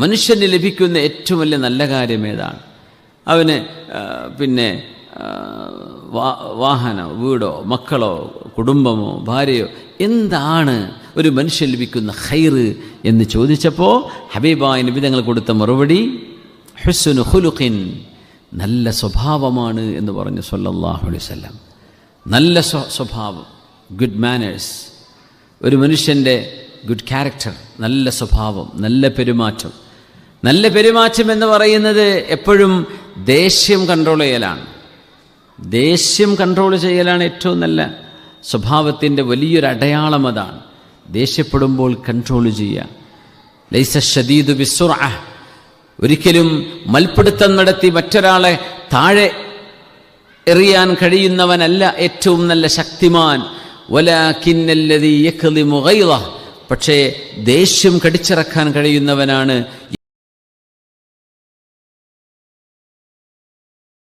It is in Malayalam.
മനുഷ്യന് ലഭിക്കുന്ന ഏറ്റവും വലിയ നല്ല കാര്യം ഏതാണ്? അവന് പിന്നെ ആ, വാ- വാഹനം വീടോ മക്കളോ കുടുംബമോ ഭാര്യയോ എന്താണ് ഒരു മനുഷ്യൻ ലഭിക്കുന്ന ഹൈറ് എന്ന് ചോദിച്ചപ്പോൾ ഹബീബായ നബി തങ്ങൾ കൊടുത്ത മറുപടി ഹുസ്സുനു ഹുലുഖിൻ നല്ല സ്വഭാവമാണ് എന്ന് പറഞ്ഞു സല്ലല്ലാഹു അലൈഹി വസല്ലം. നല്ല സ്വ- സ്വഭാവം ഗുഡ് മാനേഴ്സ് ഒരു മനുഷ്യന്റെ ഗുഡ് ക്യാരക്ടർ നല്ല സ്വഭാവം നല്ല പെരുമാറ്റം. നല്ല പെരുമാറ്റം എന്ന് പറയുന്നത് എപ്പോഴും ദേഷ്യം കൺട്രോൾ ചെയ്യലാണ്. ദേഷ്യം കൺട്രോൾ ചെയ്യലാണ് ഏറ്റവും നല്ല സ്വഭാവത്തിന്റെ വലിയൊരു അടയാളം അതാണ്. ദേഷ്യപ്പെടുമ്പോൾ കൺട്രോൾ ചെയ്യുക. ലൈസ ഷദീദു ബിസുറ ഒരിക്കലും മൽപ്പിടുത്തം നടത്തി മറ്റൊരാളെ താഴെ എറിയാൻ കഴിയുന്നവനല്ല ഏറ്റവും നല്ല ശക്തിമാൻ. പക്ഷേ ദേഷ്യം കടിച്ചിറക്കാൻ കഴിയുന്നവനാണ്